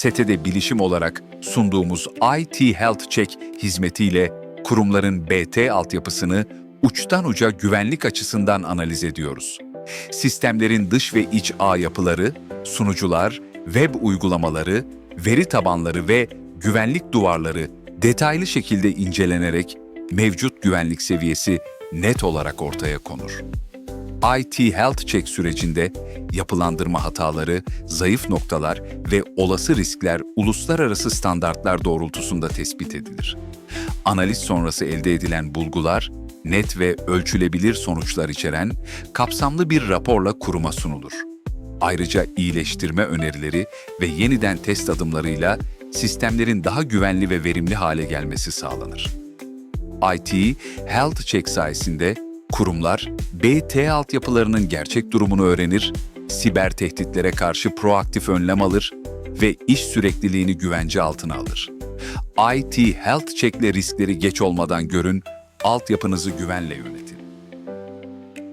SETE'de bilişim olarak sunduğumuz IT Health Check hizmetiyle kurumların BT altyapısını uçtan uca güvenlik açısından analiz ediyoruz. Sistemlerin dış ve iç ağ yapıları, sunucular, web uygulamaları, veri tabanları ve güvenlik duvarları detaylı şekilde incelenerek mevcut güvenlik seviyesi net olarak ortaya konur. IT Health Check sürecinde yapılandırma hataları, zayıf noktalar ve olası riskler uluslararası standartlar doğrultusunda tespit edilir. Analiz sonrası elde edilen bulgular, net ve ölçülebilir sonuçlar içeren kapsamlı bir raporla kuruma sunulur. Ayrıca iyileştirme önerileri ve yeniden test adımlarıyla sistemlerin daha güvenli ve verimli hale gelmesi sağlanır. IT Health Check sayesinde kurumlar BT altyapılarının gerçek durumunu öğrenir, siber tehditlere karşı proaktif önlem alır ve iş sürekliliğini güvence altına alır. IT Health Check'le riskleri geç olmadan görün, altyapınızı güvenle yönetin.